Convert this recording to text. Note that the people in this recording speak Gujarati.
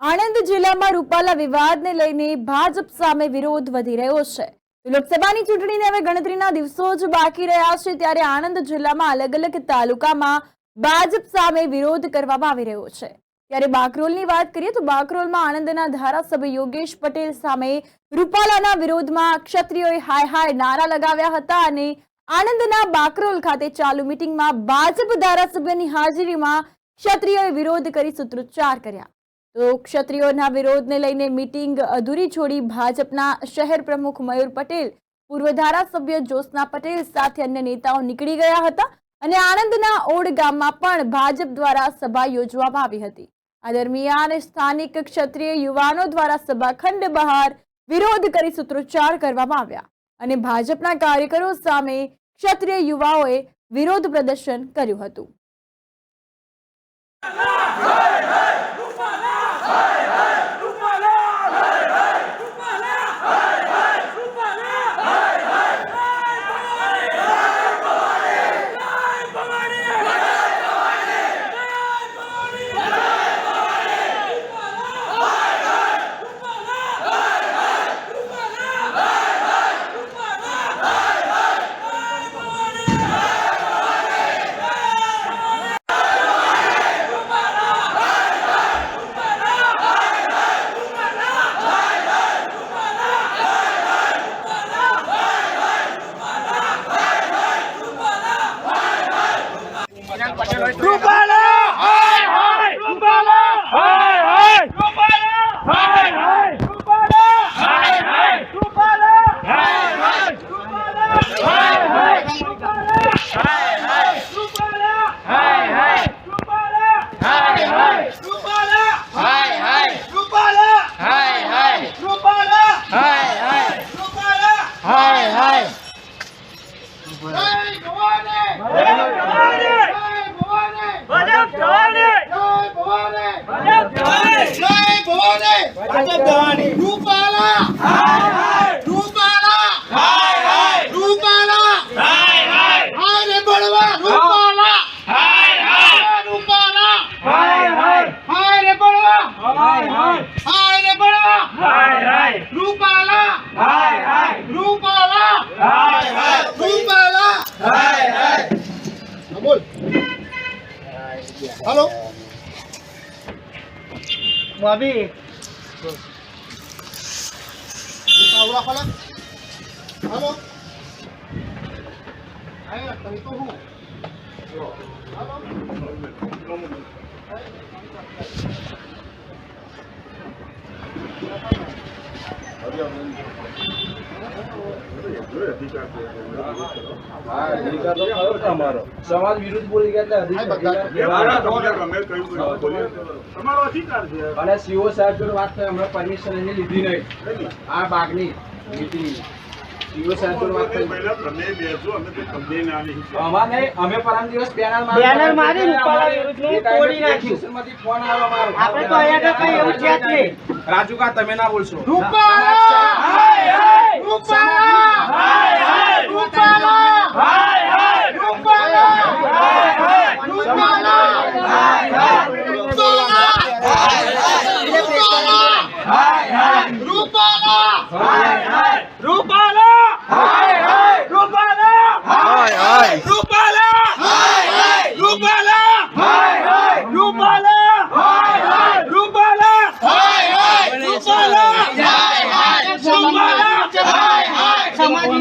આણંદ જિલ્લામાં રૂપાલા વિવાદને લઈને ભાજપ સામે વિરોધ વધી રહ્યો છે. લોકસભાની ચૂંટણીને હવે ગણતરીના દિવસો જ બાકી રહ્યા છે ત્યારે આણંદ જિલ્લામાં અલગ અલગ તાલુકામાં ભાજપ સામે વિરોધ કરવામાં આવી રહ્યો છે. ત્યારે બાકરોલની વાત કરીએ તો બાકરોલમાં આણંદના ધારાસભ્ય યોગેશ પટેલ સામે રૂપાલાના વિરોધમાં ક્ષત્રિયોએ હાય હાય નારા લગાવ્યા હતા અને આણંદના બાકરોલ ખાતે ચાલુ મિટિંગમાં ભાજપ ધારાસભ્યની હાજરીમાં ક્ષત્રિયોએ વિરોધ કરી સૂત્રોચ્ચાર કર્યા. તો ક્ષત્રિયોના વિરોધને લઈને મિટિંગ અધૂરી છોડી ભાજપના શહેર પ્રમુખ મયુર પટેલ, પૂર્વ ધારાસભ્ય જ્યોત્સના પટેલ સાથે અન્ય નેતાઓ નીકળી ગયા હતા અને આણંદના ઓડ ગામમાં પણ ભાજપ દ્વારા સભા યોજવામાં આવી હતી. આ દરમિયાન સ્થાનિક ક્ષત્રિય યુવાનો દ્વારા સભાખંડ બહાર વિરોધ કરી સૂત્રોચ્ચાર કરવામાં આવ્યા અને ભાજપના કાર્યકરો સામે ક્ષત્રિય યુવાઓએ વિરોધ પ્રદર્શન કર્યું હતું. જવાની. રૂપાલા. હાય હાય રૂપાલા. હાય હાય રૂપાલા. હાય ભાભી આવડા ખોલા હાલો આયા તમે તો હું હાલો સમાજ વિરુદ્ધ બોલી ગયા અને સીઓ સાહેબ વાત થાય હમણાં પરમિશન એની લીધી નહીં. આ બાગની મીટિંગ રાજુકા તમે ના બોલશો. રૂપાલા